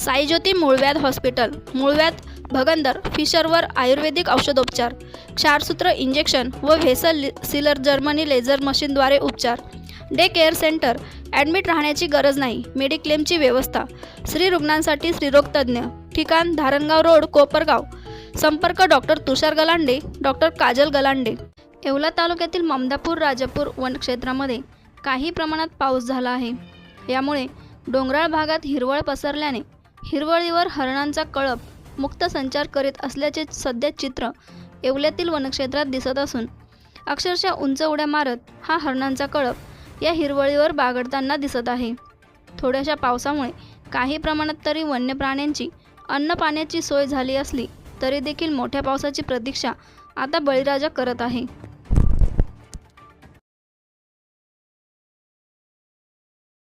साईज्योती मूळव्याध हॉस्पिटल मूळव्याध भगंदर फिशरवर आयुर्वेदिक औषधोपचार क्षारसूत्र इंजेक्शन व व्हेसल सिलर जर्मनी लेझर मशीनद्वारे उपचार. डे केअर सेंटर ॲडमिट राहण्याची गरज नाही मेडिक्लेमची व्यवस्था. स्त्री रुग्णांसाठी स्त्रीरोगतज्ञ ठिकाण धारणगाव रोड कोपरगाव. संपर्क डॉक्टर तुषार गलांडे डॉक्टर काजल गलांडे. येवला तालुक्यातील ममदापूर राजापूर वनक्षेत्रामध्ये काही प्रमाणात पाऊस झाला आहे. यामुळे डोंगराळ भागात हिरवळ पसरल्याने हिरवळीवर हरणांचा कळप मुक्त संचार करीत असल्याचे सध्या चित्र येवल्यातील वनक्षेत्रात दिसत असून अक्षरशः उंच उड्या मारत हा हरणांचा कळप या हिरवळीवर बागडताना दिसत आहे. थोड्याशा पावसामुळे काही प्रमाणात तरी वन्य प्राण्यांची अन्न पाण्याची सोय झाली असली तरी देखील मोठ्या पावसाची प्रतीक्षा आता बळीराजा करत आहे.